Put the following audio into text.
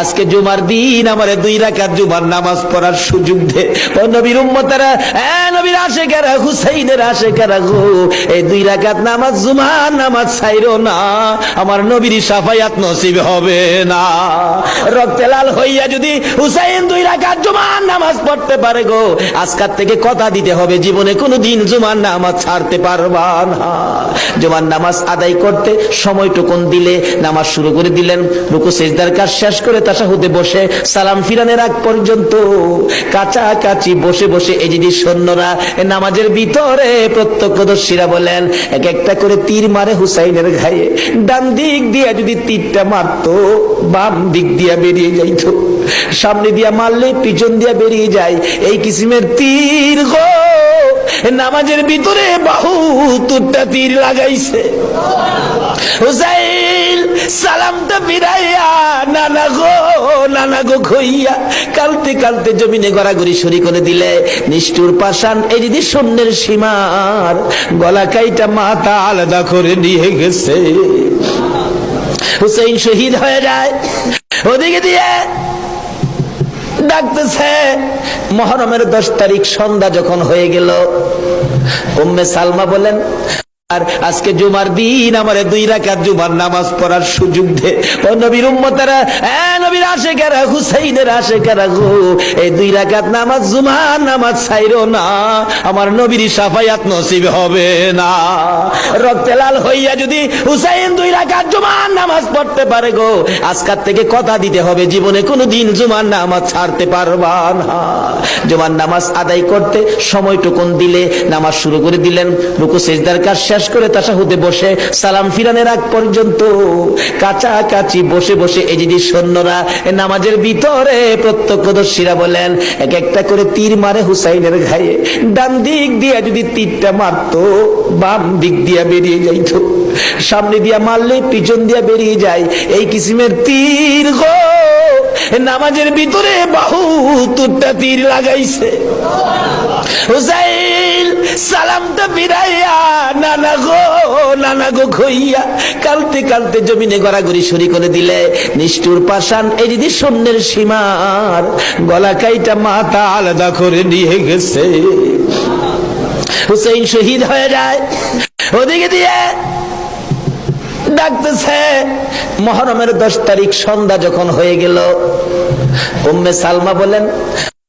আজকে জুমার দিন, আমার দুই জুমার নামাজ পড়ার সুযোগ দে। নবীর উম্মতারা হ্যাঁ নবীর গো এই দুই নামাজ জুমার নামাজ ছাইরো না। আমার নবীর নসিব হবে না। রক্তে লাল হইয়া যদি হুসাইন দুই রাকাত জুমার নামাজ পড়তে পারে গো, আজকার থেকে কথা দিতে হবে, জীবনে কোনো দিন জুমার নামাজ ছাড়তে পারবা না। জুমার নামাজ আদায় করতে সময়টুকুন দিলে, নামাজ শুরু করে দিলেন, রুকু, সেজদার কাজ করে তাসাহুদে বসে সালাম ফিরানের আগ পর্যন্ত কাছাকাছি বসে বসে এই যদি সৈন্যরা নামাজের ভিতরে প্রত্যক্ষদর্শীরা বলেন, এক একটা করে তীর মারে হুসাইনের ঘায়ে। ডান দিক দিয়া যদি তীরটা মারতো, বাম দিক দিয়া বেরিয়ে যাইতো। সামনে দিয়া মারলে পিছন দিয়া বেরিয়ে যায়। এই কিসিমের তীর গো! নামাজের ভিতরে বাহু তুরটা তীর লাগাইছে। হুসাইল সালামটা ফিরাইয়া গো, নানা গো খইয়া, কালতে কালতে জমিনে গড়াগড়ি সরি করে দিলে। নিষ্ঠুর এই যদি সীমার, গলা কাইটা মাথা আলাদা করে নিয়ে গেছে। হুসাইন শহীদ হয়ে যায়। ওদিকে দিয়ে ডাকতেছে, মহরমের দশ তারিখ সন্ধ্যা যখন হয়ে গেল, উম্মে সালমা বলেন আর আজকে জুমার দিন, আমার দুই রাকাত জুমার নামাজ পড়ার সুযোগ দে। ও নবীর উম্মতারা হ্যাঁ নবীর আশেকারা হুসাইনের আশেকারা গো, এই দুই রাকাত নামাজ জুমার নামাজ ছাইরো না, আমার নবীর সাফায়াত নসিব হবে না। রক্তে লাল হইয়া যদি হুসাইন দুই রাকাত জুমার নামাজ পড়তে পারে গো, আজকার থেকে কথা দিতে হবে, জীবনে কোনো দিন জুমার নামাজ ছাড়তে পারবা না। জুমার নামাজ আদায় করতে সময়টুকুন দিলে, নামাজ শুরু করে দিলেন, রুকু, সেজদার কাজ শেষ করে তাসাহুদে বসে সালাম ফিরানের আগ পর্যন্ত কাছাকাছি বসে বসে এই যদি সৈন্যরা নামাজের ভিতরে প্রত্যক্ষদর্শীরা বলেন, এক একটা করে তীর মারে হুসাইনের ঘায়ে। ডান দিক দিয়া যদি তীরটা মারতো, বাম দিক দিয়া বেরিয়ে যাইতো। সামনে দিয়া মারলে পিছন দিয়া বেরিয়ে যায়। এই কিসিমের তীর গো! নামাজের ভিতরে বাহু তুরটা তীর লাগাইছে। হুসাইল সালামটা ফিরাইয়া নানা গো নানা গো খইয়া কালতে কালতে জমিনে গড়াগড়ি সরি করে দিলে, নিষ্ঠুর পাশান এই যদি শূন্যের সীমার গলা কাইটা মাথা আলাদা করে নিয়ে গেছে। হুসাইন শহীদ হয়ে যায়। ওদিকে দিয়ে ডাকতেছে, মহরমের দশ তারিখ সন্ধ্যা যখন হয়ে গেল, উম্মে সালমা বলেন